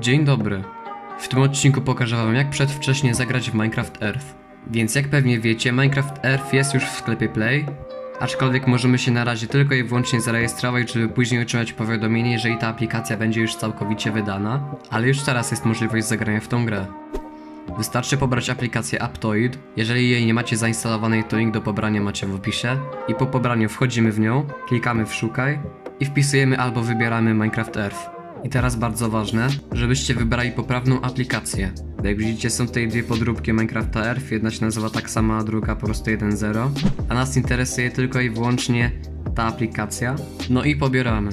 Dzień dobry. W tym odcinku pokażę wam jak przedwcześnie zagrać w Minecraft Earth. Więc jak pewnie wiecie, Minecraft Earth jest już w sklepie Play, aczkolwiek możemy się na razie tylko i wyłącznie zarejestrować, żeby później otrzymać powiadomienie, jeżeli ta aplikacja będzie już całkowicie wydana, ale już teraz jest możliwość zagrania w tą grę. Wystarczy pobrać aplikację Aptoid. Jeżeli jej nie macie zainstalowanej, to link do pobrania macie w opisie. I po pobraniu wchodzimy w nią, klikamy w szukaj i wpisujemy albo wybieramy Minecraft Earth. I teraz bardzo ważne, żebyście wybrali poprawną aplikację. Jak widzicie są tutaj dwie podróbki Minecrafta Earth, jedna się nazywa tak sama, a druga po prostu 1.0. A nas interesuje tylko i wyłącznie ta aplikacja. No i pobieramy.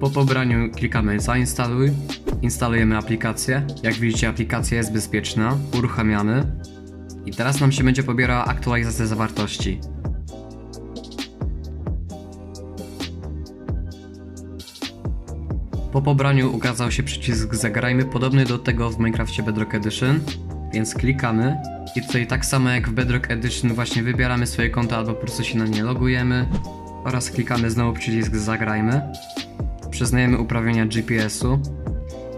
Po pobraniu klikamy zainstaluj, instalujemy aplikację. Jak widzicie aplikacja jest bezpieczna, uruchamiamy. I teraz nam się będzie pobierała aktualizacja zawartości. Po pobraniu ukazał się przycisk zagrajmy podobny do tego w Minecrafcie Bedrock Edition, więc klikamy i tutaj tak samo jak w Bedrock Edition właśnie wybieramy swoje konto albo po prostu się na nie logujemy oraz klikamy znowu przycisk zagrajmy. Przyznajemy uprawnienia GPS-u.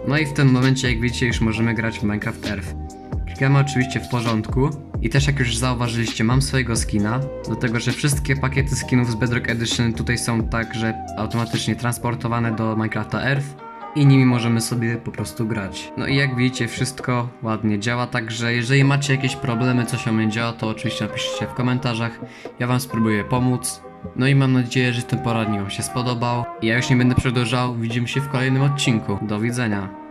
No i w tym momencie jak widzicie już możemy grać w Minecraft Earth. Klikamy oczywiście w porządku i też jak już zauważyliście mam swojego skina, dlatego że wszystkie pakiety skinów z Bedrock Edition tutaj są także automatycznie transportowane do Minecrafta Earth i nimi możemy sobie po prostu grać. No i jak widzicie wszystko ładnie działa, także jeżeli macie jakieś problemy, co się działa, to oczywiście napiszcie w komentarzach, ja wam spróbuję pomóc. No i mam nadzieję, że ten poradnik wam się spodobał. Ja już nie będę przedłużał, widzimy się w kolejnym odcinku. Do widzenia.